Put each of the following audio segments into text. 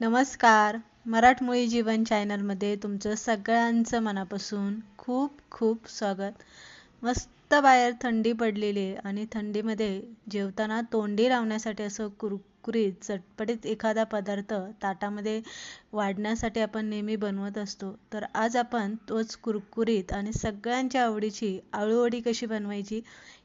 नमस्कार. मराठमोळी जीवन चॅनलमध्ये तुमचं सगळ्यांचं मनापासून खूप खूप स्वागत. मस्त बाहेर थंडी पडलेली आहे आणि थंडीमध्ये जेवताना तोंडी लावण्यासाठी असं कुरकुरीत चटपटीत एखादा पदार्थ ताटामध्ये वाढण्यासाठी आपण नेहमी बनवत असतो. तर आज आपण तोच कुरकुरीत आणि सगळ्यांच्या आवडीची आळूवडी कशी बनवायची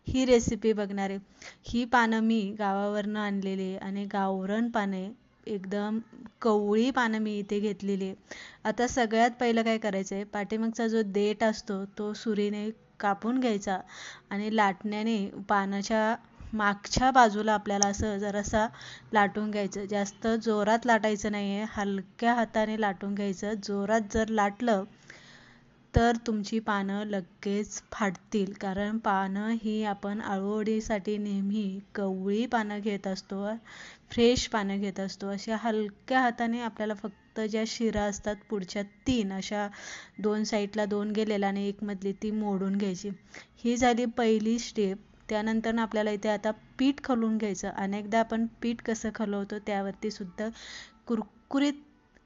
ही रेसिपी बघणार आहे. ही पानं मी गावावरनं आणलेली आहे आणि गावरण पाने एकदम कवळी पानं मी इथे घेतलेली आहे. आता सगळ्यात पहिलं काय करायचं आहे पाठीमागचा जो देठ असतो तो सुरीने कापून घ्यायचा आणि लाटण्याने पानाच्या मागच्या बाजूला आपल्याला असं जरासा लाटून घ्यायचं. जास्त जोरात लाटायचं नाही आहे हलक्या हाताने लाटून घ्यायचं. जोरात जर लाटलं तर तुमची पानं लगेच फाटतील. कारण पानं ही आपण आळूवडीसाठी नेहमी कवळी पानं घेत असतो फ्रेश पानं घेत असतो. अशा हलक्या हाताने आपल्याला फक्त ज्या शिरा असतात पुढच्या तीन अशा दोन साईडला दोन गेलेल्या आणि एक मधली ती मोडून घ्यायची. ही झाली पहिली स्टेप त्यानंतर आपल्याला इथे आता पीठ खलून घ्यायचं. अनेकदा आपण पीठ कसं खलवतो त्यावरती सुद्धा कुरकुरीत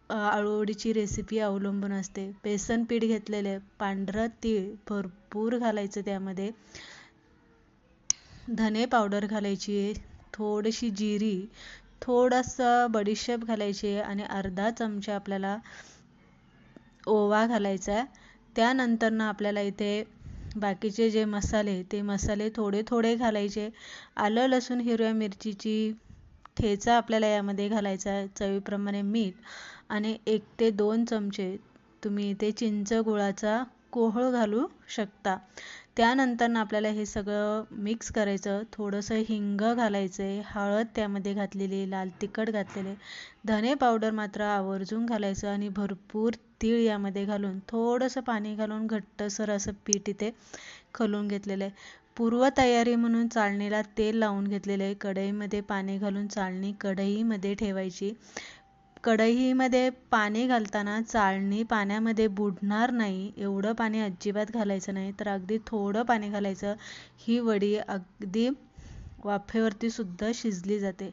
आळूवडीची रेसिपी अवलंबून असते. बेसन पीठ घेतलेले पांढरं तीळ भरपूर घालायचं त्यामध्ये. धने पावडर घालायची आहे थोडीशी जिरी थोडंसं बडीशेप घालायची आणि अर्धा चमचा आपल्याला ओवा घालायचा आहे. त्यानंतरनं आपल्याला इथे बाकीचे जे मसाले ते मसाले थोडे थोडे घालायचे. आलं लसूण हिरव्या मिरचीची ठेचा आपल्याला यामध्ये घालायचा आहे. चवीप्रमाणे मीठ आणि एक ते दोन चमचे तुम्ही इथे चिंच गुळाचा कोहळ घालू शकता. त्यानंतर आपल्याला हे सगळं मिक्स करायचं. थोडंसं हिंग घालायचं. आहे हळद त्यामध्ये घातलेली लाल तिखट घातलेले धने पावडर मात्र आवर्जून घालायचं आणि भरपूर तीळ यामध्ये घालून थोडंसं पाणी घालून घट्टसर असं पीठ इथे खलून घेतलेलं आहे. पूर्वतयारी म्हणून चाळणीला तेल लावून घेतलेले आहे. कढईमध्ये पाणी घालून चाळणी कढईमध्ये ठेवायची. कढईमध्ये पाणी घालताना चाळणी पाण्यामध्ये बुडणार नाही. एवढं पाणी अजिबात घालायचं नाही. तर अगदी थोडं पाणी घालायचं. ही वडी अगदी वाफेवरती सुद्धा शिजली जाते.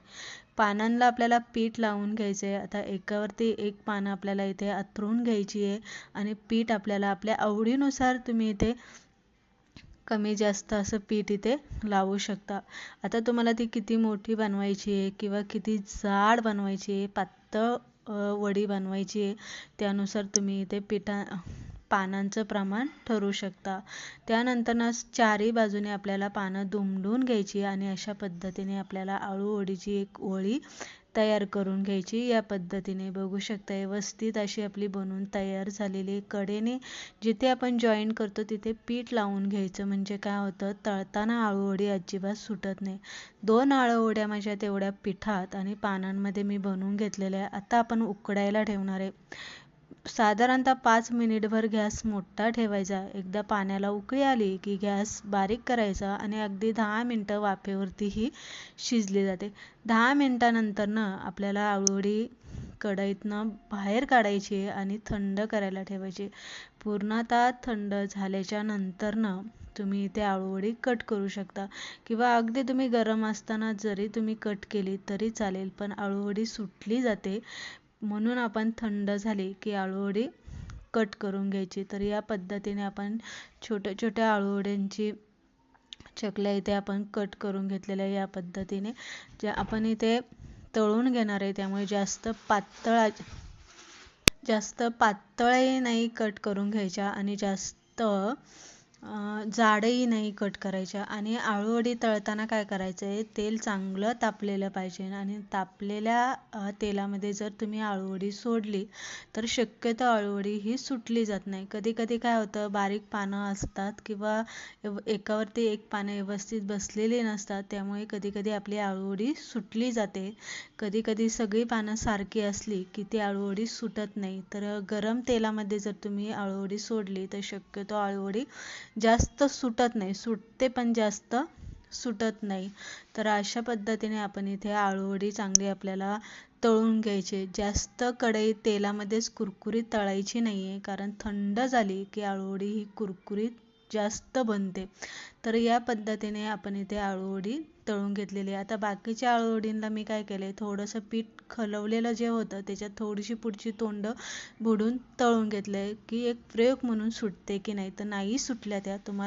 पानांना आपल्याला पीठ लावून घ्यायचं आहे आता एकावरती एक पानं आपल्याला इथे अथरून घ्यायची आहे. आणि पीठ आपल्याला आपल्या आवडीनुसार तुम्ही इथे कमी जास्त असं पीठ इथे लावू शकता. आता तुम्हाला ती किती मोठी बनवायची आहे किंवा किती जाड बनवायची आहे पातळ वडी बनवायची आहे त्यानुसार तुम्ही इथे पिठा पानांचं प्रमाण ठरवू शकता. त्यानंतर चारही बाजूने आपल्याला पानं दुमडून घ्यायची आणि अशा पद्धतीने आपल्याला आळू वडीची एक ओळी तयार करून घ्यायची. या पद्धतीने बघू शकता व्यवस्थित अशी आपली बनवून तयार झालेली कडेने जिथे आपण जॉईन करतो तिथे पीठ लावून घ्यायचं. म्हणजे काय होतं तळताना आळूवडी अजिबात सुटत नाही. दोन आळूवड्या माझ्या तेवढ्या पिठात आणि पानांमध्ये मी बनवून घेतलेल्या आहे आता आपण उकडायला ठेवणार आहे. साधारणतः पाच मिनिटभर गॅस मोठा ठेवायचा. एकदा पाण्याला उकळी आली की गॅस बारीक करायचा आणि अगदी दहा मिनटं वाफेवरती ही शिजली जाते. दहा मिनटानंतरनं आपल्याला आवडी कढईतनं बाहेर काढायची आणि थंड करायला ठेवायची. पूर्णतः थंड झाल्याच्या नंतरनं तुम्ही इथे आळूवडी कट करू शकता. किंवा अगदी तुम्ही गरम असताना जरी तुम्ही कट केली तरी चालेल पण आळूवडी सुटली जाते. म्हणून आपण थंड झाली की आळूवडी कट करून घ्यायची. तर या पद्धतीने आपण छोट्या छोट्या आळूवड्यांची चकल्या इथे आपण कट करून घेतलेल्या या पद्धतीने. जे आपण इथे तळून घेणार आहे त्यामुळे जास्त पातळ जास्त पातळही नाही कट करून घ्यायच्या आणि जास्त जाडही नाही कट करायच्या आणि आळूवडी तळताना काय करायचं आहे तेल चांगलं तापलेलं पाहिजे आणि तापलेल्या तेलामध्ये जर तुम्ही आळूवडी सोडली तर शक्यतो आळूवडी ही सुटली जात नाही. कधी कधी काय होतं बारीक पानं असतात किंवा एकावरती एक पानं व्यवस्थित बसलेली नसतात त्यामुळे कधी कधी आपली आळूवडी सुटली जाते. कधी कधी सगळी पानं सारखी असली की ती आळूवडी सुटत नाही. तर गरम तेलामध्ये जर तुम्ही आळूवडी सोडली तर शक्यतो आळूवडी जास्त सुटत नाही. सुटते पण जास्त सुटत नाही. तर अशा पद्धतीने आपण इथे आळूवडी चांगली आपल्याला तळून घ्यायची. जास्त कढई तेलामध्येच कुरकुरीत तळायची नाही आहे कारण थंड झाली की आळूवडी ही कुरकुरीत जास्त बनते. तर या पद्धतीने आपण इथे आळूवडी तळून घेतलेली आहे. आता बाकीच्या आळूवडींना मी काय केलं आहे थोडंसं पीठ खलवलेलं जे होतं त्याच्यात थोडीशी पुढची तोंड बुडून तळून घेतलं आहे की एक प्रयोग म्हणून सुटते की नाही. तर नाही सुटल्या त्या तुम्हाला